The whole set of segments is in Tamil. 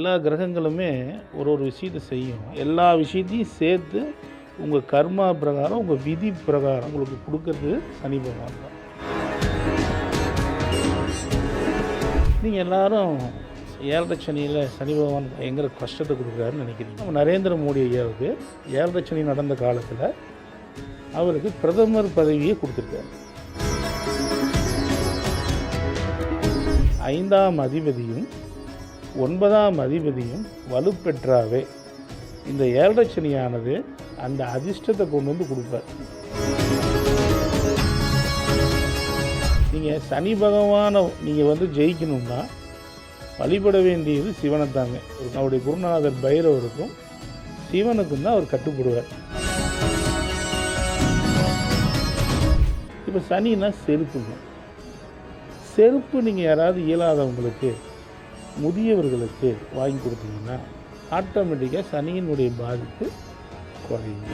எல்லா கிரகங்களுமே ஒரு ஒரு விஷயத்தை செய்யும். எல்லா விஷயத்தையும் சேர்த்து உங்கள் கர்மா பிரகாரம் உங்கள் விதி பிரகாரம் உங்களுக்கு கொடுக்கறது சனி பகவான் தான். நீங்கள் எல்லாரும் ஏழரை சனியில் சனி பகவான் பயங்கர கஷ்டத்தை கொடுக்குறாருன்னு நினைக்கிறீங்க. நம்ம நரேந்திர மோடி ஐயாவுக்கு ஏழரை சனி நடந்த காலத்தில் அவருக்கு பிரதமர் பதவியை கொடுத்துருக்காரு. ஐந்தாம் அதிபதியும் ஒன்பதாம் அதிபதியும் வலுப்பெற்றாவே. இந்த ஏழரை சனியானது அந்த அதிர்ஷ்டத்தை கொண்டு வந்து கொடுப்பார். நீங்கள் சனி பகவானை நீங்கள் வந்து ஜெயிக்கணும்னா வழிபட வேண்டியது சிவனை தாங்க அவருடைய குருநாதர் பைரவருக்கும் சிவனுக்கும் தான் அவர் கட்டுப்படுவார். இப்போ சனின்னா செருப்புங்க. செருப்பு நீங்கள் யாராவது இயலாதவங்களுக்கு முதியவர்களுக்கு வாங்கி கொடுத்தீங்கன்னா ஆட்டோமேட்டிக்காக சனியினுடைய பாதிப்பு குறையும்.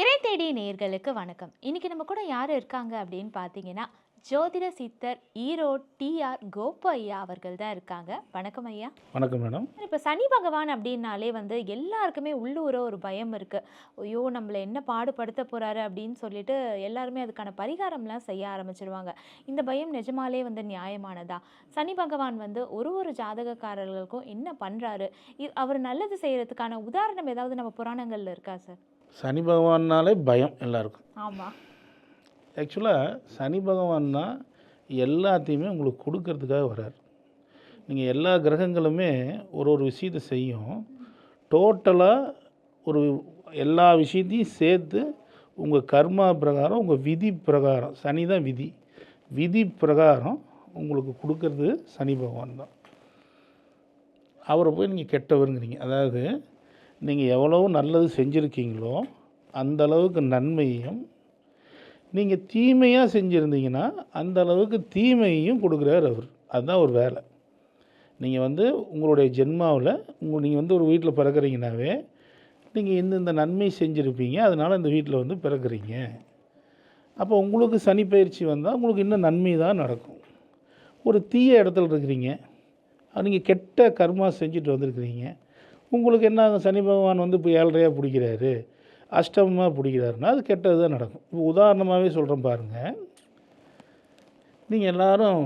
இறை தேடி நேர்களுக்கு வணக்கம். இன்னைக்கு நம்ம கூட யார் இருக்காங்க அப்படின்னு பார்த்தீங்கன்னா ஜோதிட சித்தர் ஈரோடு டிஆர் கோபு ஐயா அவர்கள் தான் இருக்காங்க. வணக்கம் ஐயா. வணக்கம் மேடம். இப்போ சனி பகவான் அப்படின்னாலே வந்து எல்லாருக்குமே உள்ளூர ஒரு பயம் இருக்கு. ஐயோ நம்மளை என்ன பாடுபடுத்த போறாரு அப்படின்னு சொல்லிட்டு எல்லாருமே அதுக்கான பரிகாரம்லாம் செய்ய ஆரம்பிச்சிருவாங்க. இந்த பயம் நிஜமாலே வந்து நியாயமானதா? சனி பகவான் வந்து ஒரு ஒரு ஜாதகக்காரர்களுக்கும் என்ன பண்றாரு? இ- அவர் நல்லது செய்யறதுக்கான உதாரணம் ஏதாவது நம்ம புராணங்கள்ல இருக்கா சார்? சனி பகவான்னாலே பயம் எல்லாருக்கும். ஆமா. ஆக்சுவலாக சனி பகவான்னா எல்லாத்தையுமே உங்களுக்கு கொடுக்கறதுக்காக வர்றார். நீங்கள் எல்லா கிரகங்களுமே ஒரு ஒரு விஷயத்தை செய்யும். டோட்டலாக ஒரு எல்லா விஷயத்தையும் சேர்த்து உங்கள் கர்மா பிரகாரம் உங்கள் விதி பிரகாரம் சனி தான் விதி. விதி பிரகாரம் உங்களுக்கு கொடுக்கறது சனி பகவான் தான். அவரை போய் நீங்கள் கெட்டவருங்கிறீங்க. அதாவது நீங்கள் எவ்வளவு நல்லது செஞ்சுருக்கீங்களோ அந்தளவுக்கு நன்மையும் நீங்கள் தீமையாக செஞ்சுருந்தீங்கன்னா அந்த அளவுக்கு தீமையையும் கொடுக்குறாரு அவர். அதுதான் ஒரு வேலை. நீங்கள் வந்து உங்களுடைய ஜென்மாவில் உங்கள் நீங்கள் வந்து ஒரு வீட்டில் பிறக்கிறீங்கனாவே நீங்கள் இந்த இந்த நன்மை செஞ்சுருப்பீங்க அதனால் இந்த வீட்டில் வந்து பிறக்கிறீங்க. அப்போ உங்களுக்கு சனி பயிற்சி வந்தால் உங்களுக்கு இன்னும் நன்மை தான் நடக்கும். ஒரு தீய இடத்துல இருக்கிறீங்க நீங்கள் கெட்ட கர்மா செஞ்சுட்டு வந்திருக்கிறீங்க உங்களுக்கு என்ன ஆகும்? சனி பகவான் வந்து இப்போ ஏழ்றையாக பிடிக்கிறாரு. அஷ்டமமாக பிடிக்கிறாருன்னா அது கெட்டது தான் நடக்கும். இப்போ உதாரணமாகவே சொல்கிறேன் பாருங்கள் நீங்கள் எல்லோரும்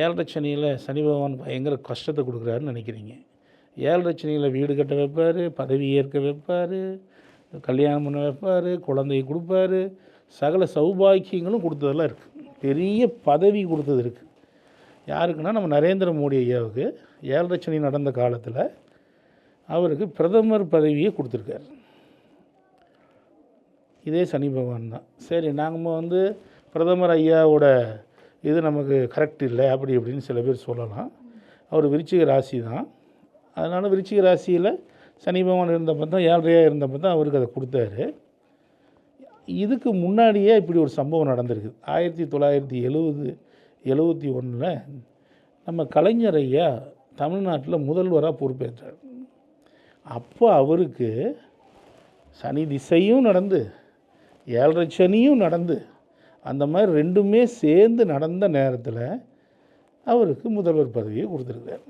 ஏழரை சனியில் சனி பகவான் பயங்கர கஷ்டத்தை கொடுக்குறாருன்னு நினைக்கிறீங்க. ஏழரை சனியில் வீடு கட்ட வைப்பார் பதவி ஏற்க வைப்பார் கல்யாணம் பண்ண வைப்பார் குழந்தைய கொடுப்பாரு. சகல சௌபாக்கியங்களும் கொடுத்ததெல்லாம் இருக்குது பெரிய பதவி கொடுத்தது இருக்குது யாருக்குன்னா நம்ம நரேந்திர மோடி ஐயாவுக்கு ஏழரை சனி நடந்த காலத்தில் அவருக்கு பிரதமர் பதவியை கொடுத்துருக்காரு. இதே சனி பகவான் தான். சரி நாங்கள் வந்து பிரதமர் ஐயாவோட இது நமக்கு கரெக்ட் இல்லை அப்படி இப்படின்னு சில பேர் சொல்லலாம். அவர் விருச்சிக ராசி தான். அதனால் விருச்சிக ராசியில் சனி பகவான் இருந்தப்போ தான் ஏழ்றையாக இருந்தப்போ தான் அவருக்கு அதை கொடுத்தாரு. இதுக்கு முன்னாடியே இப்படி ஒரு சம்பவம் நடந்திருக்கு. ஆயிரத்தி தொள்ளாயிரத்தி எழுபது எழுபத்தி ஒன்றில் நம்ம கலைஞர் ஐயா தமிழ்நாட்டில் முதல்வராக பொறுப்பேற்றார். அப்போ அவருக்கு சனி திசையும் நடந்து ஏழரை சனியும் நடந்து அந்த மாதிரி ரெண்டுமே சேர்ந்து நடந்த நேரத்தில் அவருக்கு முதல்வர் பதவியை கொடுத்துருக்கார்.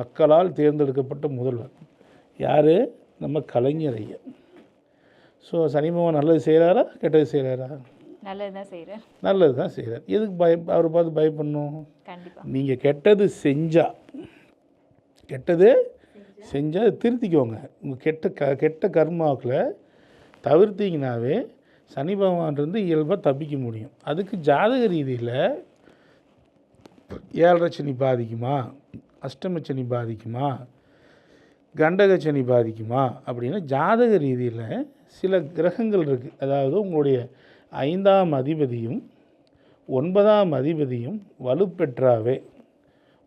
மக்களால் தேர்ந்தெடுக்கப்பட்ட முதல்வர். யார்? நம்ம கலைஞர் ஐயா ஸோ சனி பகவான் நல்லது செய்கிறாரா கெட்டது செய்கிறாரா நல்லதுதான் செய்கிறேன் நல்லது தான் செய்கிறார் எதுக்கு பய அவரை பார்த்து பயப்படணும்? நீங்கள் கெட்டது செஞ்சால் கெட்டது செஞ்சால் திருத்திக்கோங்க. உங்கள் கெட்ட க கெட்ட கர்மாக்களை தவிர்த்தீங்கனாவே சனி பகவான்லேருந்து இயல்பாக தப்பிக்க முடியும். அதுக்கு ஜாதக ரீதியில் ஏழரை சனி பாதிக்குமா? அஷ்டம சனி பாதிக்குமா? கண்டக சனி பாதிக்குமா? அப்படின்னா ஜாதக ரீதியில் சில கிரகங்கள் இருக்குது அதாவது உங்களுடைய ஐந்தாம் அதிபதியும் ஒன்பதாம் அதிபதியும் வலுப்பெற்றாவே.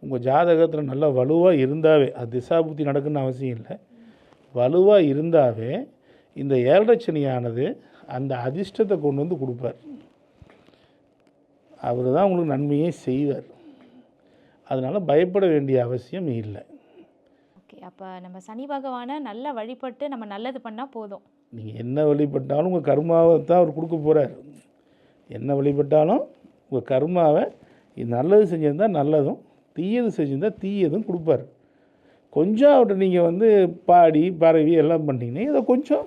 உங்கள் ஜாதகத்தில் நல்லா வலுவாக இருந்தாவே அது திசாபுத்தி நடக்குன்னு அவசியம் இல்லை. வலுவாக இருந்தாவே இந்த ஏழரை சனியானது அந்த அதிர்ஷ்டத்தை கொண்டு வந்து கொடுப்பார். அவர் தான் உங்களுக்கு நன்மையே செய்வார். அதனால் பயப்பட வேண்டிய அவசியம் இல்லை. ஓகே அப்போ நம்ம சனி பகவானை நல்லா வழிபட்டு நம்ம நல்லது பண்ணால் போதும். நீங்கள் என்ன வழிபட்டாலும் உங்கள் கர்மாவை தான் அவர் கொடுக்க போகிறார் என்ன வழிபட்டாலும் உங்கள் கர்மாவை இது நல்லது செஞ்சிருந்தா நல்லதும் தீயது செஞ்சிருந்தா தீயதும் கொடுப்பாரு. கொஞ்சம் அவர்கிட்ட நீங்கள் வந்து பாடி பரவி எல்லாம் பண்ணிங்கன்னா இதை கொஞ்சம்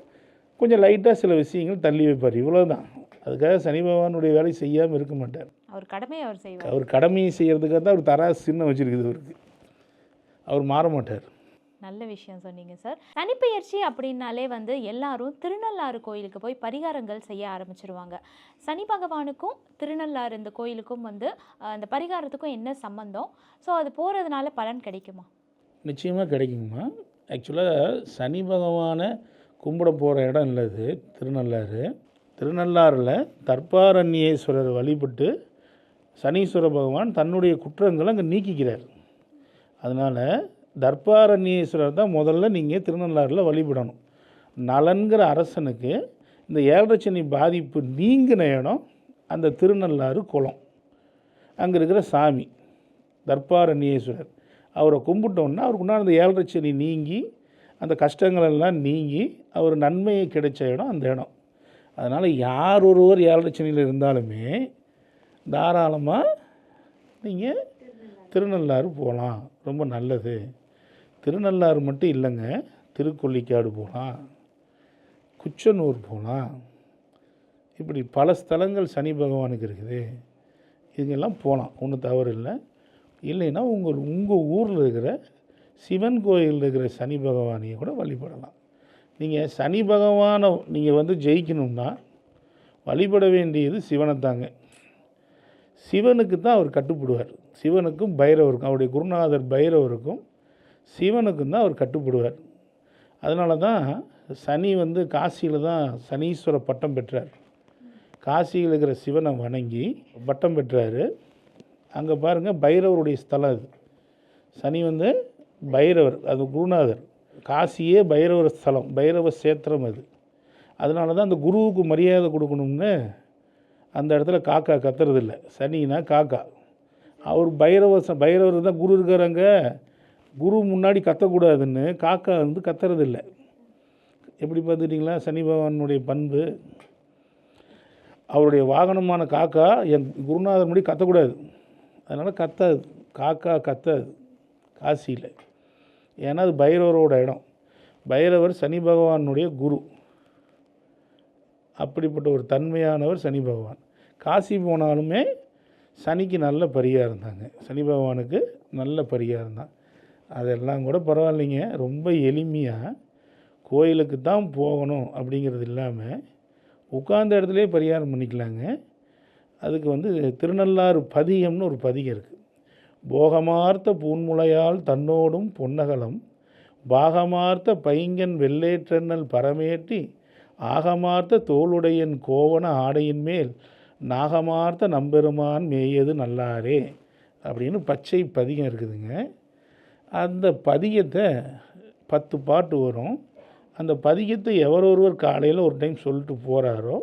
கொஞ்சம் லைட்டாக சில விஷயங்கள் தள்ளி வைப்பார். இவ்வளோதான் அதுக்காக சனி பகவானுடைய வேலை செய்யாமல் இருக்க மாட்டார். அவர் கடமையை அவர் செய்வார். அவர் கடமையை செய்கிறதுக்காக தான் அவர் தராசு சின்ன வச்சுருக்குது அவருக்கு அவர் மாற மாட்டார். நல்ல விஷயம் சொன்னீங்க சார் சனிப்பெயர்ச்சி அப்படின்னாலே வந்து எல்லாரும் திருநள்ளாறு கோயிலுக்கு போய் பரிகாரங்கள் செய்ய ஆரம்பிச்சிருவாங்க. சனி பகவானுக்கும் திருநள்ளாறு இந்த கோயிலுக்கும் வந்து அந்த பரிகாரத்துக்கும் என்ன சம்பந்தம்? ஸோ அது போகிறதுனால பலன் கிடைக்குமா? நிச்சயமாக கிடைக்குங்கம்மா. ஆக்சுவலாக சனி பகவானை கும்பிட போகிற இடம் இல்லை இது. திருநள்ளாறு. திருநள்ளாறில் தர்பாரண்யேஸ்வரர் வழிபட்டு சனீஸ்வர பகவான் தன்னுடைய குற்றங்களை அங்கே நீக்கிக்கிறார். அதனால் தர்பாரண்யேஸ்வரர் தான் முதல்ல நீங்கள் திருநள்ளாறில் வழிபடணும். நலன்கிற அரசனுக்கு இந்த ஏழரை பாதிப்பு நீங்கின இடம் அந்த திருநள்ளாறு குளம். அங்கே இருக்கிற சாமி தர்பாரண்யேஸ்வரர். அவரை கும்பிட்டோன்னா அவருக்கு உண்டான அந்த ஏழரை நீங்கி அந்த கஷ்டங்களெல்லாம் நீங்கி அவர் நன்மையை கிடைச்ச இடம் அந்த இடம். அதனால் யார் ஒருவர் ஏழரை இருந்தாலுமே தாராளமாக நீங்கள் திருநள்ளாறு போகலாம் ரொம்ப நல்லது. திருநள்ளாறு மட்டும் இல்லைங்க திருக்கொல்லிக்காடு போகலாம் குச்சனூர் போகலாம் இப்படி பல ஸ்தலங்கள் சனி பகவானுக்கு இருக்குது. இதுங்கெல்லாம் போகலாம் ஒன்றும் தவறு இல்லை. இல்லைன்னா உங்கள் உங்கள் ஊரில் இருக்கிற சிவன் கோயிலில் இருக்கிற சனி பகவானையும் கூட வழிபடலாம். நீங்கள் சனி பகவானை நீங்கள் வந்து ஜெயிக்கணும்னா வழிபட வேண்டியது சிவனை தாங்க. சிவனுக்கு தான் அவர் கட்டுப்படுவார். சிவனுக்கும் பைரவருக்கும் அவருடைய குருநாதர் பைரவருக்கும் சிவனுக்கும் தான் அவர் கட்டுப்படுவார். அதனால தான் சனி வந்து காசியில் தான் சனீஸ்வர பட்டம் பெற்றார். காசியில் இருக்கிற சிவனை வணங்கி பட்டம் பெற்றார். அங்கே பாருங்கள் பைரவருடைய ஸ்தலம் அது. சனி வந்து பைரவர் அது குருநாதர். காசியே பைரவர் ஸ்தலம் பைரவ சேத்திரம் அது. அதனால தான் அந்த குருவுக்கு மரியாதை கொடுக்கணும்னு அந்த இடத்துல காக்கா கத்துறதில்ல. சனினா காக்கா. அவர் பைரவ ச- பைரவர் தான் குரு இருக்கிறாங்க குரு முன்னாடி கத்தக்கூடாதுன்னு காக்கா வந்து கத்துறதில்ல. எப்படி பார்த்துட்டிங்களா? சனி பகவானுடைய பண்பு. அவருடைய வாகனமான காக்கா என் குருநாதர் முடி கத்தக்கூடாது. அதனால் கத்தாது. காக்கா கத்தாது. காசியில். ஏன்னா அது பைரவரோட இடம். பைரவர் சனி பகவானுடைய குரு. அப்படிப்பட்ட ஒரு தன்மையானவர் சனி பகவான். காசி போனாலுமே சனிக்கு நல்ல பரிகாரம் இருந்தாங்க. சனி பகவானுக்கு நல்ல பரிகாரம் தான் அதெல்லாம் கூட பரவாயில்லைங்க. ரொம்ப எளிமையாக கோயிலுக்கு தான் போகணும் அப்படிங்கிறது இல்லாமல் உட்கார்ந்த இடத்துலையே பரிகாரம் பண்ணிக்கலாங்க. அதுக்கு வந்து திருநள்ளாறு பதிகம்னு ஒரு பதிகம் இருக்குது போகமார்த்த பூன்முளையால் தன்னோடும் பொன்னகலம் பாகமார்த்த பைங்கன் வெள்ளேற்றன்னல் பரமேற்றி ஆகமார்த்த தோளுடையன் கோவண ஆடையின் மேல் நாகமார்த்த நம்பெருமான் மேயது நல்லாரே அப்படின்னு பச்சை பதிகம் இருக்குதுங்க. அந்த பதிகத்தை பத்து பாட்டு வரும். அந்த பதிகத்தை எவர் ஒருவர் காலையில் ஒரு டைம் சொல்லிட்டு போகிறாரோ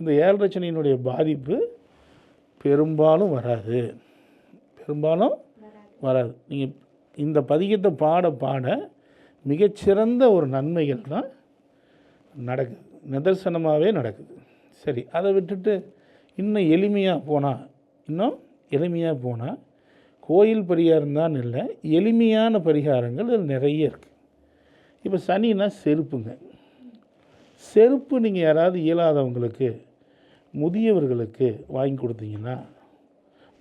இந்த ஏழரச்சனையினுடைய பாதிப்பு பெரும்பாலும் வராது. பெரும்பாலும் வராது. நீங்கள் இந்த பதிகத்தை பாட பாட மிகச்சிறந்த ஒரு நன்மைகள் தான் நடக்குது. நிதர்சனமாகவே நடக்குது. சரி அதை விட்டுட்டு இன்னும் எளிமையாக போனால் இன்னும் எளிமையாக போனால் கோயில் பரிகாரம் தான் இல்லை எளிமையான பரிகாரங்கள் இதில் நிறைய இருக்குது இப்போ சனினா செருப்புங்க. செருப்பு நீங்கள் யாராவது இயலாதவங்களுக்கு முதியவர்களுக்கு வாங்கி கொடுத்தீங்கன்னா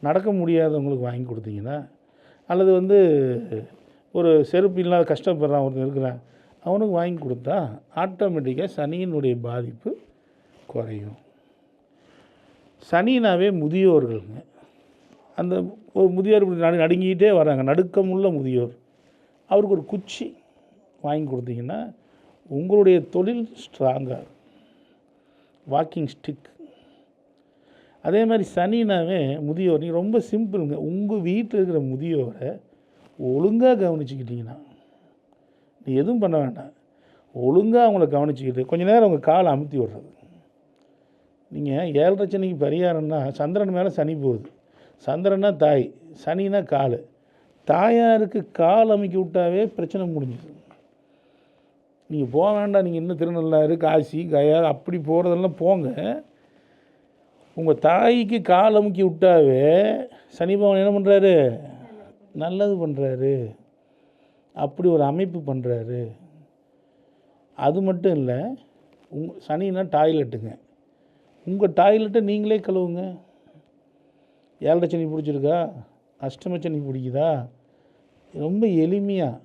நடக்க முடியாதவங்களுக்கு வாங்கி கொடுத்தீங்கன்னா அல்லது வந்து ஒரு செருப்பு இல்லாத கஷ்டப்படுறான் ஒருத்தன் இருக்கிறான் அவனுக்கு வாங்கி கொடுத்தா ஆட்டோமேட்டிக்காக சனியினுடைய பாதிப்பு குறையும். சனினாவே முதியோர்களுங்க. அந்த ஒரு முதியோர் இப்படி நடு நடுங்கிட்டே வராங்க. நடுக்கமுள்ள முதியோர். அவருக்கு ஒரு குச்சி வாங்கி கொடுத்தீங்கன்னா உங்களுடைய தொழில் ஸ்ட்ராங்காக வாக்கிங் ஸ்டிக் அதே மாதிரி சனினாவே முதியோர் நீங்கள் ரொம்ப சிம்பிளுங்க. உங்கள் வீட்டில் இருக்கிற முதியோரை ஒழுங்காக கவனிச்சுக்கிட்டீங்கன்னா நீ எதுவும் பண்ண வேண்டாம். ஒழுங்காக அவங்கள கவனிச்சுக்கிட்டு கொஞ்ச நேரம் அவங்க காலை அமுத்தி விடுறது. நீங்கள் ஏழரை சனிக்கு பரிகாரம்னா சந்திரன் மேலே சனி போகுது. சந்திரன்னா தாய் சனினா கால். தாயாருக்கு கால் அமைக்க விட்டாவே பிரச்சனை முடிஞ்சுது. நீங்கள் போக வேண்டாம். நீங்கள் இன்னும் திருநள்ளாறு காசி கயா அப்படி போகிறதெல்லாம் போங்க. உங்கள் தாய்க்கு கால் அமுக்கி விட்டாவே சனி பகவான் என்ன பண்ணுறாரு நல்லது பண்ணுறாரு அப்படி ஒரு அமைப்பு பண்ணுறாரு அது மட்டும் இல்லை உங் சனினா டாய்லெட்டுங்க. உங்கள் டாய்லெட்டை நீங்களே கழுவுங்க. ஏழரை சனி பிடிச்சிருக்கா? அஷ்டம சனி பிடிக்குதா? ரொம்ப எளிமையாக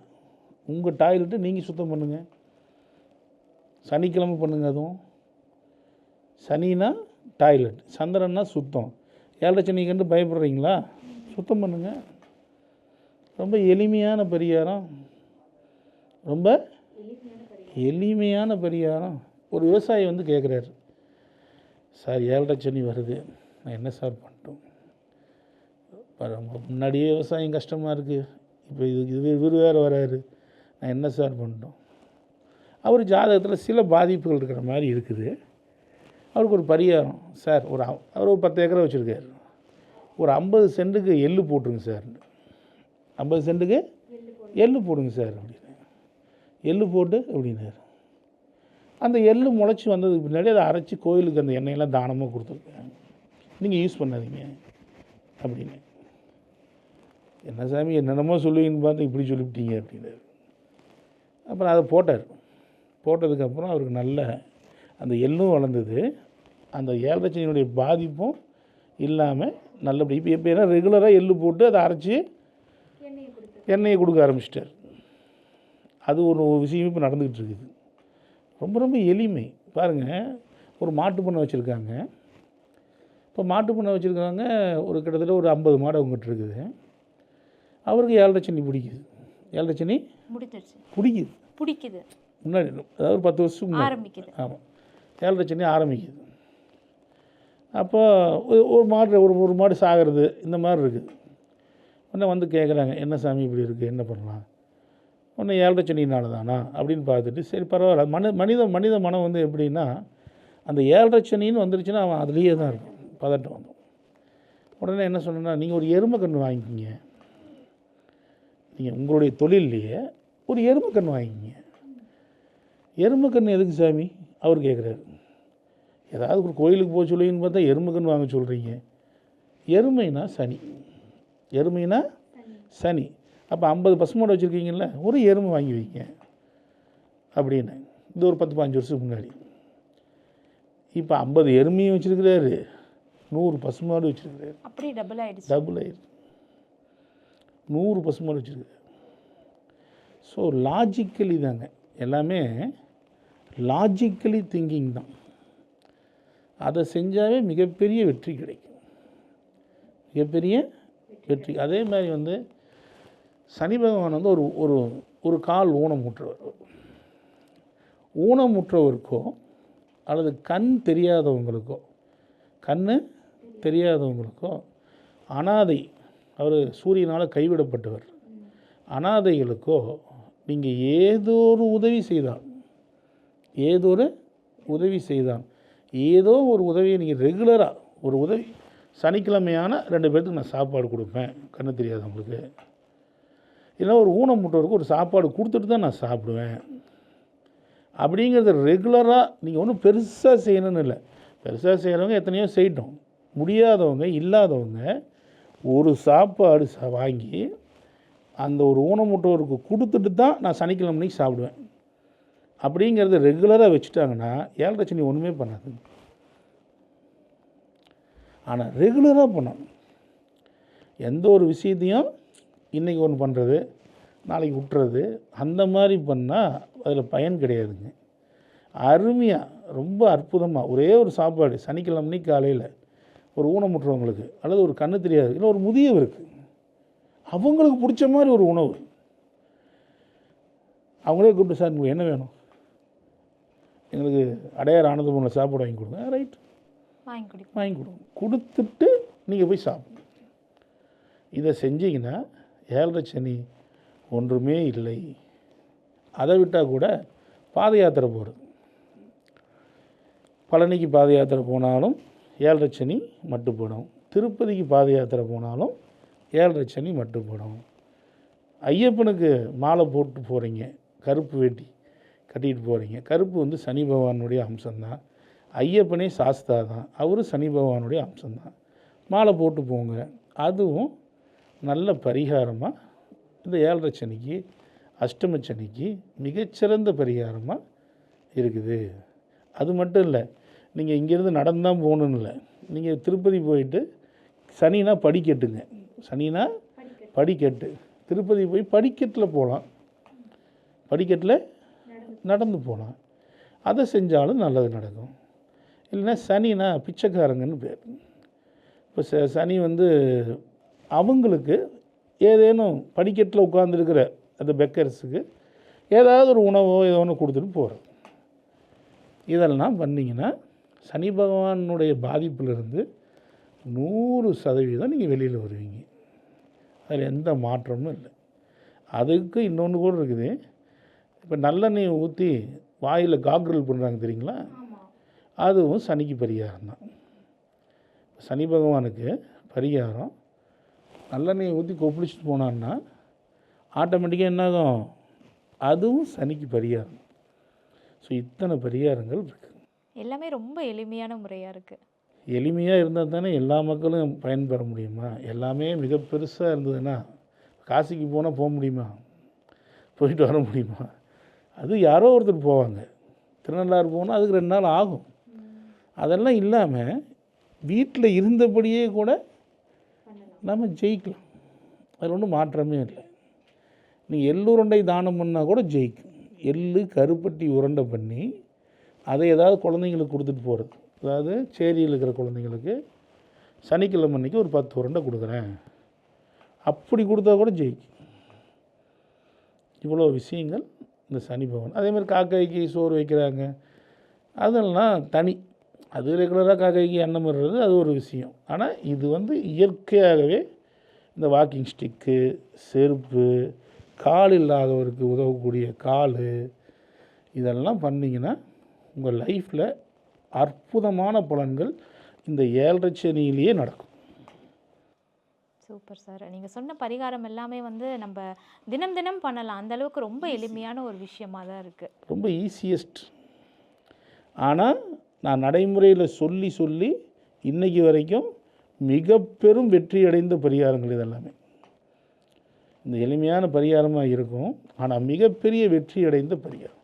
உங்கள் டாய்லெட்டை நீங்கள் சுத்தம் பண்ணுங்கள் சனிக்கிழமை பண்ணுங்கள் அதுவும். சனினா டாய்லெட். சந்திரன்னா சுத்தம். ஏழரை சனி பயப்படுறீங்களா? சுத்தம் பண்ணுங்கள் ரொம்ப எளிமையான பரிகாரம். ரொம்ப எளிமையான பரிகாரம். ஒரு விவசாயி வந்து கேட்குறாரு சார் ஏழரை சனி வருது. நான் என்ன சார் பண்ணட்டும் ரொம்ப முன்னாடியே விவசாயம் கஷ்டமாக இருக்குது இப்போ இது இது இவர் வேறு வராரு. நான் என்ன சார் பண்ணிட்டோம் அவர் ஜாதகத்தில் சில பாதிப்புகள் இருக்கிற மாதிரி இருக்குது. அவருக்கு ஒரு பரிகாரம். சார் ஒரு அவர் ஒரு பத்து ஏக்கரை வச்சுருக்காரு. ஒரு ஐம்பது சென்ட்டுக்கு எள்ளு போட்டுருங்க சார். ஐம்பது சென்ட்டுக்கு எள்ளு போடுங்க சார் அப்படின்னு. எள்ளு போட்டு அப்படின்னாரு. அந்த எள்ளு முளைச்சி வந்ததுக்கு பின்னாடி அதை அரைச்சி கோயிலுக்கு அந்த எண்ணெயெல்லாம் தானமாக கொடுத்துருக்கேன் நீங்கள் யூஸ் பண்ணாதீங்க அப்படின்னு. என்ன சாமி என்னென்னமோ சொல்லுவீங்கன்னு பார்த்து இப்படி சொல்லிவிட்டீங்க அப்படின்னாரு. அப்புறம் அதை போட்டார். போட்டதுக்கப்புறம் அவருக்கு நல்ல அந்த எள்ளும் வளர்ந்தது. அந்த ஏழரச்சனியுடைய பாதிப்பும் இல்லாமல் நல்லபடி இப்போ என்ன ரெகுலராக எள்ளு போட்டு அதை அரைச்சி எண்ணெயை கொடுக்க ஆரம்பிச்சிட்டார். அது ஒரு விஷயம் இப்போ நடந்துக்கிட்டு இருக்குது. ரொம்ப ரொம்ப எளிமை. பாருங்கள் ஒரு மாட்டு பண்ணை வச்சுருக்காங்க. இப்போ மாட்டு பண்ணை வச்சுருக்காங்க ஒரு கிட்டத்தட்ட ஒரு ஐம்பது மாடு அவங்ககிட்ட இருக்குது. அவருக்கு ஏழரை சனி பிடிக்குது. ஏழரை சனி பிடிக்குது. பிடிக்குது. முன்னாடி அதாவது ஒரு பத்து வருஷத்துக்கு ஆரம்பிக்குது. ஆமாம் ஏழரை சனி ஆரம்பிக்குது. அப்போ ஒரு- ஒரு மாடு ஒரு ஒரு மாடு சாகிறது இந்த மாதிரி இருக்குது உடனே வந்து கேட்குறாங்க என்ன சாமி இப்படி இருக்குது என்ன பண்ணலாம்? உடனே ஏழரை சனினால தானா? அப்படின்னு பார்த்துட்டு சரி பரவாயில்ல. மனி மனித மனித மனம் வந்து எப்படின்னா அந்த ஏழரை சனின்னு வந்துருச்சுன்னா அவன் அதுலேயே தான் இருக்கும் பதட்டம் வந்தோம் உடனே என்ன சொன்னேன்னா நீங்கள் ஒரு எருமை கன்று வாங்கிக்கிங்க. நீங்கள் உங்களுடைய தொழில்லையே ஒரு எருமை கன்று வாங்கிக்கிங்க. எருமை கன்று எதுக்கு சாமி? அவர் கேட்குறாரு. ஏதாவது ஒரு கோயிலுக்கு போக சொல்லுவீங்கன்னு பார்த்தா எருமை கன்று வாங்க சொல்கிறீங்க எருமைனா சனி. எருமைனா சனி. அப்போ ஐம்பது பசுமாடு வச்சுருக்கீங்கல்ல ஒரு எருமை வாங்கி வைங்க. அப்படின்னு. இது ஒரு பத்து பாஞ்சு வருஷத்துக்கு முன்னாடி. இப்போ ஐம்பது எருமையும் வச்சுருக்கிறாரு. நூறு பசுமாடு வச்சுருக்கிறாரு. அப்படியே டபுள் ஆயிடுச்சு. டபுள் ஆயிடுது நூறு பசுமாடு வச்சுருக்குது ஸோ லாஜிக்கலி தாங்க. எல்லாமே லாஜிக்கலி திங்கிங் தான். அதை செஞ்சாவே மிகப்பெரிய வெற்றி கிடைக்கும். மிகப்பெரிய வெற்றி. அதே மாதிரி வந்து சனி பகவான் வந்து ஒரு ஒரு ஒரு கால் ஊனமுற்றவர். ஊனமுற்றவருக்கோ அல்லது கண் தெரியாதவங்களுக்கோ கண் தெரியாதவங்களுக்கோ அனாதை அவர் சூரியனால் கைவிடப்பட்டவர். அனாதைகளுக்கோ நீங்கள் ஏதோ ஒரு உதவி செய்தான் ஏதோ ஒரு உதவி செய்தான் ஏதோ ஒரு உதவியை நீங்கள் ரெகுலராக ஒரு உதவி சனிக்கிழமையான ரெண்டு பேர்த்துக்கு நான் சாப்பாடு கொடுப்பேன். கண்ணு தெரியாதவங்களுக்கு இல்லை ஒரு ஊனமுட்டவருக்கு ஒரு சாப்பாடு கொடுத்துட்டு தான் நான் சாப்பிடுவேன். அப்படிங்கிறத ரெகுலராக நீங்கள் ஒன்றும் பெருசாக செய்யணும்னு இல்லை. பெருசாக செய்கிறவங்க எத்தனையோ செய்யட்டும். முடியாதவங்க இல்லாதவங்க ஒரு சாப்பாடு வாங்கி அந்த ஒரு ஊனமுற்றோருக்கு கொடுத்துட்டு தான் நான் சனிக்கிழமை அன்னைக்கு சாப்பிடுவேன். அப்படிங்கிறத ரெகுலராக வச்சுட்டாங்கன்னா ஏழரை சனி ஒன்றுமே பண்ணாது. ஆனால் ரெகுலராக பண்ணணும். எந்த ஒரு விஷயத்தையும் இன்றைக்கி ஒன்று பண்ணுறது நாளைக்கு விட்டுறது அந்த மாதிரி பண்ணால் அதில் பயன் கிடையாதுங்க. அருமையாக ரொம்ப அற்புதமாக ஒரே ஒரு சாப்பாடு சனிக்கிழமை காலையில் ஒரு ஊனமுற்றவங்களுக்கு அல்லது ஒரு கண்ணு தெரியாது இல்லை ஒரு முதியவருக்கு அவங்களுக்கு பிடிச்ச மாதிரி ஒரு உணவு. அவங்களே கூப்பிட்டு சார் உங்களுக்கு என்ன வேணும்? எங்களுக்கு அடையார் ஆனந்தபுரில் சாப்பாடு வாங்கி கொடுங்க. ரைட் வாங்கி குடிப்போம் வாங்கி கொடுங்க. கொடுத்துட்டு நீங்கள் போய் சாப்பிடுங்க. இதை செஞ்சீங்கன்னா ஏழரை சனி ஒன்றுமே இல்லை. அதை விட்டால் கூட பாத யாத்திரை போகிறது பழனிக்கு பாத யாத்திரை போனாலும் ஏழரை சனி மட்டுப்படும் திருப்பதிக்கு பாத யாத்திரை போனாலும் ஏழரை சனி மட்டுப்படும் ஐயப்பனுக்கு மாலை போட்டு போகிறீங்க கருப்பு வேட்டி. கட்டிட்டு போகிறீங்க கருப்பு வந்து சனி பகவானுடைய அம்சம்தான். ஐயப்பனே சாஸ்தா தான் அவரும் சனி பகவானுடைய அம்சம்தான். மாலை போட்டு போங்க. அதுவும் நல்ல பரிகாரமாக இந்த ஏழரை சனிக்கு அஷ்டம சனிக்கு மிகச்சிறந்த பரிகாரமாக இருக்குது. அது மட்டும் இல்லை நீங்கள் இங்கேருந்து நடந்து தான் போகணுன்னு இல்லை. நீங்கள் திருப்பதி போயிட்டு சனினா படிக்கட்டுங்க. சனினா படிக்கட்டு. திருப்பதி போய் படிக்கட்டில் போகலாம் படிக்கட்டில் நடந்து போகலாம். அதை செஞ்சாலும் நல்லது நடக்கும். இல்லைன்னா சனினா பிச்சைக்காரங்கன்னு பேர். இப்போ ச சனி வந்து அவங்களுக்கு ஏதேனும் படிக்கட்டில் உட்காந்துருக்கிற அந்த பெக்கர்ஸுக்கு ஏதாவது ஒரு உணவோ ஏதோ ஒன்று கொடுத்துட்டு போகிறோம் இதெல்லாம் பண்ணிங்கன்னா சனி பகவானுடைய பாதிப்பிலிருந்து நூறு சதவீதம் நீங்கள் வெளியில் வருவீங்க. அதில் எந்த மாற்றமும் இல்லை. அதுக்கு இன்னொன்று கூட இருக்குது. இப்போ நல்லெண்ணெயை ஊற்றி வாயில் காக்ரல் பண்ணுறாங்க தெரியுங்களா? அதுவும் சனிக்கு பரிகாரம் தான். சனி பகவானுக்கு பரிகாரம். நல்லெண்ணெயை ஊற்றி கொப்பளிச்சுட்டு போனான்னா ஆட்டோமேட்டிக்காக என்னாகும்? அதுவும் சனிக்கு பரிகாரம். ஸோ இத்தனை பரிகாரங்கள் இருக்குது எல்லாமே ரொம்ப எளிமையான முறையாக இருக்குது எளிமையாக இருந்தால் தானே எல்லா மக்களும் பயன்பெற முடியுமா? எல்லாமே மிக பெருசாக இருந்ததுன்னா காசிக்கு போனால் போக முடியுமா? போயிட்டு வர முடியுமா? அது யாரோ ஒருத்தர் போவாங்க. திருநள்ளாறு போனால் அதுக்கு ரெண்டு நாள் ஆகும். அதெல்லாம் இல்லாமல் வீட்டில் இருந்தபடியே கூட நம்ம ஜெயிக்கலாம். அதில் ஒன்றும் மாற்றமே இல்லை. நீங்கள் எள்ளு உருண்டை தானம் பண்ணால் கூட ஜெயிக்கும். எள்ளு கருப்பட்டி உருண்டை பண்ணி அதை ஏதாவது குழந்தைங்களுக்கு கொடுத்துட்டு போகிறது அதாவது சேரியில் இருக்கிற குழந்தைங்களுக்கு சனிக்கிழமை அன்னைக்கு ஒரு பத்து உருண்டை கொடுக்குறேன். அப்படி கொடுத்தா கூட ஜெயிக்கும். இவ்வளோ விஷயங்கள் இந்த சனி பகவான். அதே காக்காய்க்கு சோறு வைக்கிறாங்க. அதெல்லாம் தனி. அது ரெகுலராக காக்காய்க்கு எண்ணம் வர்றது அது ஒரு விஷயம். ஆனால் இது வந்து இயற்கையாகவே இந்த வாக்கிங் ஸ்டிக்கு செருப்பு கால் இல்லாதவருக்கு உதவக்கூடிய கால் இதெல்லாம் பண்ணிங்கன்னா உங்கள் லைஃப்பில் அற்புதமான பலன்கள் இந்த ஏழரை சனியிலேயே நடக்கும். Super sir. நீங்கள் சொன்ன பரிகாரம் எல்லாமே வந்து நம்ம தினம் தினம் பண்ணலாம். அந்த அளவுக்கு ரொம்ப எளிமையான ஒரு விஷயமா தான் இருக்குது ரொம்ப ஈஸியஸ்ட் ஆனால் நான் நடைமுறையில் சொல்லி சொல்லி இன்னைக்கு வரைக்கும் மிக பெரும் வெற்றி அடைந்த பரிகாரங்கள் இதெல்லாமே. இந்த எளிமையான பரிகாரமாக இருக்கும். ஆனால் மிகப்பெரிய வெற்றி அடைந்த பரிகாரம்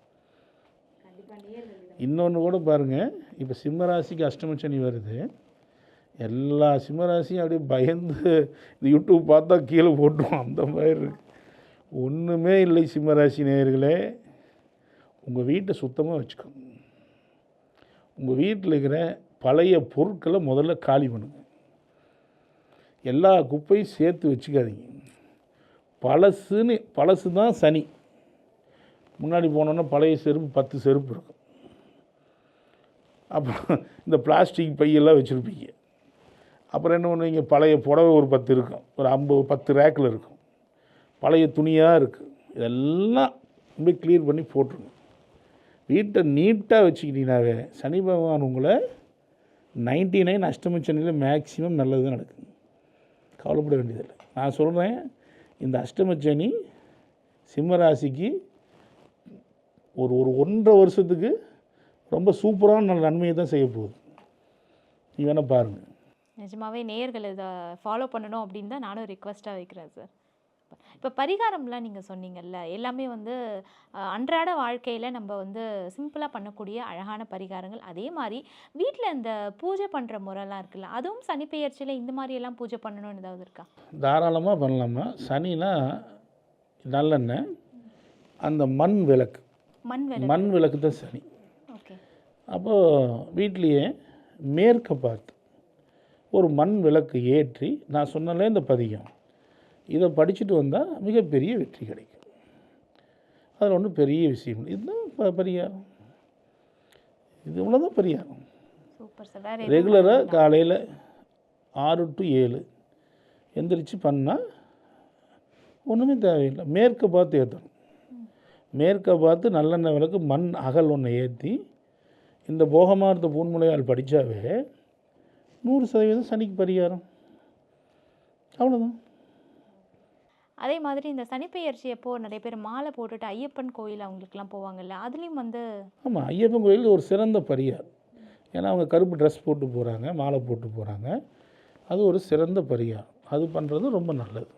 இன்னொன்று கூட பாருங்கள் இப்போ சிம்மராசிக்கு அஷ்டம சனி வருது. எல்லா சிம்மராசியும் அப்படியே பயந்து இந்த யூடியூப் பார்த்தா கீழே போட்டோம் அந்த மாதிரி இருக்குது ஒன்றுமே இல்லை சிம்மராசி நேயர்களே. உங்கள் வீட்டை சுத்தமாக வச்சுக்கோங்க. உங்கள் வீட்டில் இருக்கிற பழைய பொருட்களை முதல்ல காலி பண்ணுங்க. எல்லா குப்பையும் சேர்த்து வச்சுக்காதீங்க. பழசுன்னு பழசு தான் சனி. முன்னாடி போனோன்னா பழைய செருப்பு பத்து செருப்பு இருக்கும். அப்புறம் இந்த பிளாஸ்டிக் பையெல்லாம் வச்சுருப்பீங்க. அப்புறம் என்ன பண்ணுவீங்க? பழைய புடவை ஒரு பத்து இருக்கும். ஒரு ஐம்பது பத்து ரேக்கில் இருக்கும். பழைய துணியாக இருக்குது இதெல்லாம் அப்படியே கிளியர் பண்ணி போட்டுருங்க. வீட்டை நீட்டாக வச்சுக்கிட்டீங்கனாவே சனி பகவான் உங்களை நைன்டி நைன் அஷ்டமி சனியில் மேக்ஸிமம் நல்லது தான் நடக்கும் கவலைப்பட வேண்டியதில்லை. நான் சொல்கிறேன் இந்த அஷ்டம சனி சிம்ம ராசிக்கு ஒரு ஒரு ஒன்றரை வருஷத்துக்கு ரொம்ப சூப்பரான நல்ல நன்மையை தான் செய்ய போகுது. நீ வேணால் பாருங்கள் நிஜமாவே நேயர்கள் இதை ஃபாலோ பண்ணணும் அப்படின்னு தான் நானும் ரிக்வெஸ்ட்டாக வைக்கிறேன் சார் இப்போ பரிகாரம்லாம் நீங்கள் சொன்னீங்கல்ல எல்லாமே வந்து அன்றாட வாழ்க்கையில் நம்ம வந்து சிம்பிளாக பண்ணக்கூடிய அழகான பரிகாரங்கள். அதே மாதிரி வீட்டில் இந்த பூஜை பண்ணுற முறைலாம் இருக்குல்ல அதுவும் சனிப்பெயர்ச்சியில் இந்த மாதிரி எல்லாம் பூஜை பண்ணணும்னு ஏதாவது இருக்கா? தாராளமாக பண்ணலாமா? சனினா நல்லெண்ணெய் அந்த மண் விளக்கு. மண் விளக்கு. மண் விளக்கு தான் சனி. ஓகே. அப்போது வீட்லேயே மேற்க பார்த்து ஒரு மண் விளக்கு ஏற்றி நான் சொன்னாலே இந்த பதிகம். இதை படிச்சுட்டு வந்தால் மிகப்பெரிய வெற்றி கிடைக்கும். அதில் ஒன்றும் பெரிய விஷயம் இதுதான் ப- பரிகாரம். இது இவ்வளோதான் வேறு ரெகுலராக காலையில் ஆறு டு ஏழு எந்திரிச்சு பண்ணால் ஒன்றுமே தேவையில்லை. மேற்க பார்த்து ஏற்றணும் மேற்க பார்த்து நல்லெண்ணெய் விளக்கு மண் அகல் ஒன்றை ஏற்றி இந்த போகமார்த்த பூன்முலையால் படித்தாவே நூறு சதவீதம் சனிக்கு பரிகாரம். அவ்வளோதான் அதே மாதிரி இந்த சனிப்பெயர்ச்சி அப்போ நிறைய பேர் மாலை போட்டுட்டு ஐயப்பன் கோயில் அவங்களுக்குலாம் போவாங்கல்ல அதுலேயும் வந்து ஆமாம் ஐயப்பன் கோயில் ஒரு சிறந்த பரிகாரம் ஏன்னா அவங்க கருப்பு ட்ரெஸ் போட்டு போகிறாங்க மாலை போட்டு போகிறாங்க அது ஒரு சிறந்த பரிகாரம் அது பண்ணுறது ரொம்ப நல்லது.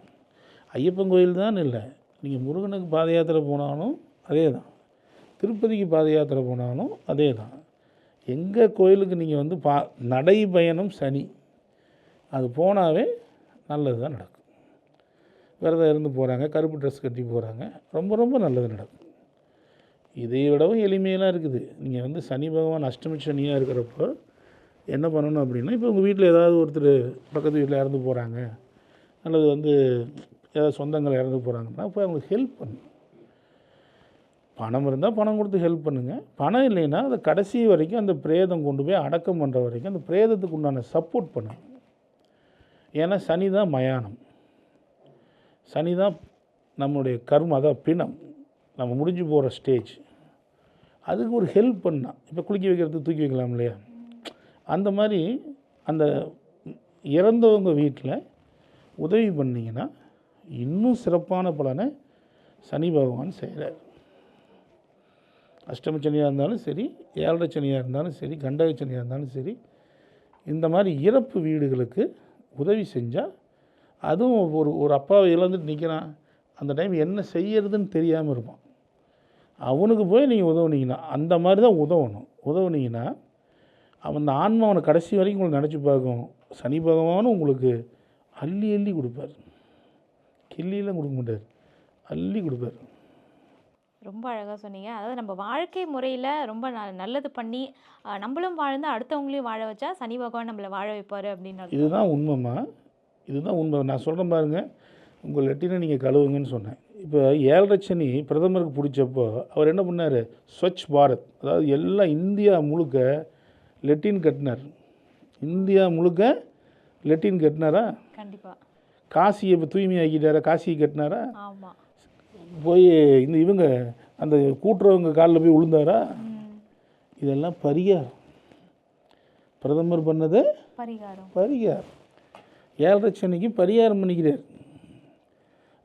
ஐயப்பன் கோயில் தான் இல்லை. நீங்கள் முருகனுக்கு பாத யாத்திரை போனாலும் அதே தான் திருப்பதிக்கு பாத யாத்திரை போனாலும் அதே தான் எங்கள் கோயிலுக்கு நீங்கள் வந்து பா நடை பயணம் சனி. அது போனாவே நல்லது தான் நடக்கும். விரதம் இருந்து போகிறாங்க கருப்பு ட்ரெஸ் கட்டி போகிறாங்க ரொம்ப ரொம்ப நல்லது நடக்கும். இதை விடவும் எளிமையெல்லாம் இருக்குது. நீங்கள் வந்து சனி பகவான் அஷ்டமி சனியாக இருக்கிறப்போ என்ன பண்ணணும் அப்படின்னா இப்போ உங்கள் வீட்டில் ஏதாவது ஒருத்தர் பக்கத்து வீட்டில் இறந்து போகிறாங்க அல்லது வந்து ஏதாவது சொந்தங்கள் இறந்து போகிறாங்கன்னா போய் அவங்களுக்கு ஹெல்ப் பண்ணணும். பணம் இருந்தால் பணம் கொடுத்து ஹெல்ப் பண்ணுங்கள் பணம் இல்லைன்னா அதை கடைசி வரைக்கும் அந்த பிரேதம் கொண்டு போய் அடக்கம் பண்ணுற வரைக்கும் அந்த பிரேதத்துக்கு உண்டான சப்போர்ட் பண்ணும் ஏன்னா சனி தான் மயானம். சனி தான் நம்மளுடைய கர்மம் அதான் பிணம். நம்ம முடிஞ்சு போகிற ஸ்டேஜ் அதுக்கு ஒரு ஹெல்ப் பண்ணால் இப்போ குளிக்க வைக்கிறதுக்கு தூக்கி வைக்கலாம் இல்லையா? அந்த மாதிரி அந்த இறந்தவங்க வீட்டில் உதவி பண்ணிங்கன்னா இன்னும் சிறப்பான பலனை சனி பகவான் செய்கிறார் அஷ்டம சனியாக இருந்தாலும் சரி ஏழரை சனியாக இருந்தாலும் சரி கண்டக சனியாக இருந்தாலும் சரி இந்த மாதிரி இறப்பு வீடுகளுக்கு உதவி செஞ்சால் அதுவும் ஒரு ஒரு அப்பாவை இழந்துட்டு நிற்கிறான் அந்த டைம் என்ன செய்யறதுன்னு தெரியாமல் இருப்பான். அவனுக்கு போய் நீங்கள் உதவுனீங்கன்னா அந்த மாதிரி தான் உதவணும். உதவுனீங்கன்னா அவன் அந்த ஆன்மா அவனை கடைசி வரைக்கும் உங்களுக்கு நினச்சி பார்க்கும். சனி பகவானும் உங்களுக்கு அள்ளி அள்ளி கொடுப்பார். கிள்ளியெல்லாம் கொடுக்க மாட்டார். அள்ளி கொடுப்பார். ரொம்ப அழகாக சொன்னீங்க. அதாவது நம்ம வாழ்க்கை முறையில் ரொம்ப நல்லது பண்ணி நம்மளும் வாழ்ந்து அடுத்தவங்களையும் வாழ வச்சா சனி பகவான் நம்மளை வாழ வைப்பார் அப்படின்னு. இதுதான் உண்மைம்மா. இதுதான் உண்மை. நான் சொல்கிறேன் பாருங்க. உங்கள் லெட்டினை நீங்கள் கழுவுங்கன்னு சொன்னேன். இப்போ ஏழரை சனி பிரதமருக்கு பிடிச்சப்போ அவர் என்ன பண்ணார்? ஸ்வச் பாரத். அதாவது எல்லாம் இந்தியா முழுக்க லெட்டின் கட்டினார். இந்தியா முழுக்க லெட்டின் கட்டினாரா? கண்டிப்பாக காசியை இப்போ தூய்மையாக்கிட்டாரா? காசியை கட்டினாரா? ஆமாம் போய் இந்த இவங்க அந்த கூட்டுறவங்க காலில் போய் விழுந்தாரா இதெல்லாம் பரிகாரம். பிரதமர் பண்ணது பரிகாரம். பரிகாரம். ஏழரை சனிக்கு பரிகாரம் பண்ணிக்கிறார்.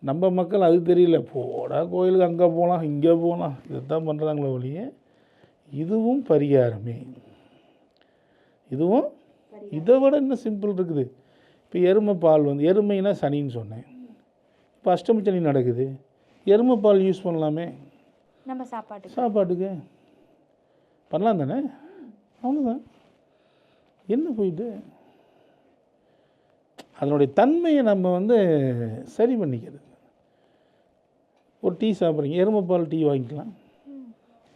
நம்ம மக்கள் அது தெரியல. போடா கோயிலுக்கு அங்கே போகலாம் இங்கே போகலாம் இதைத்தான் பண்ணுறாங்களே ஒழிய இதுவும் பரிகாரமே. இதுவும் இதை விட இன்னும் சிம்பிள் இருக்குது. இப்போ எருமை பால் வந்து எருமைனா சனின்னு சொன்னேன். இப்போ அஷ்டமி சனி நடக்குது. எருமை பால் யூஸ் பண்ணலாமே. நம்ம சாப்பாட்டுக்கு. சாப்பாட்டுக்கு. பண்ணலாம் தானே? அவ்வளோதான் என்ன போயிட்டு? அதனுடைய தன்மையை நம்ம வந்து சரி பண்ணிக்கிறது. ஒரு டீ சாப்பிட்றீங்க எருமைப்பால் டீ வாங்கிக்கலாம்.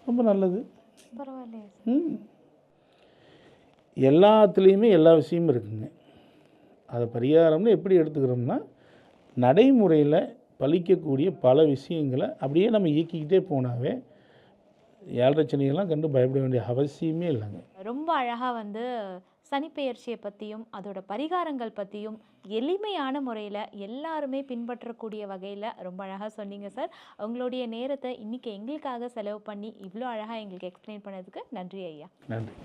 ரொம்ப நல்லது. ம். எல்லாத்துலேயுமே எல்லா விஷயமும் இருக்குங்க. அதை பரிகாரம்னு எப்படி எடுத்துக்கிறோம்னா நடைமுறையில் பலிக்கக்கூடிய பல விஷயங்களை அப்படியே நம்ம இயக்கிக்கிட்டே போனாவே ஏழரை சனியெல்லாம் கண்டு பயப்பட வேண்டிய அவசியமே இல்லைங்க. ரொம்ப அழகாக வந்து சனிப்பெயர்ச்சியை பற்றியும் அதோட பரிகாரங்கள் பற்றியும் எளிமையான முறையில் எல்லாருமே பின்பற்றக்கூடிய வகையில் ரொம்ப அழகாக சொன்னீங்க சார். உங்களுடைய நேரத்தை இன்னைக்கு எங்களுக்காக செலவு பண்ணி இவ்வளோ அழகாக எங்களுக்கு எக்ஸ்பிளைன் பண்ணதுக்கு நன்றி ஐயா. நன்றி.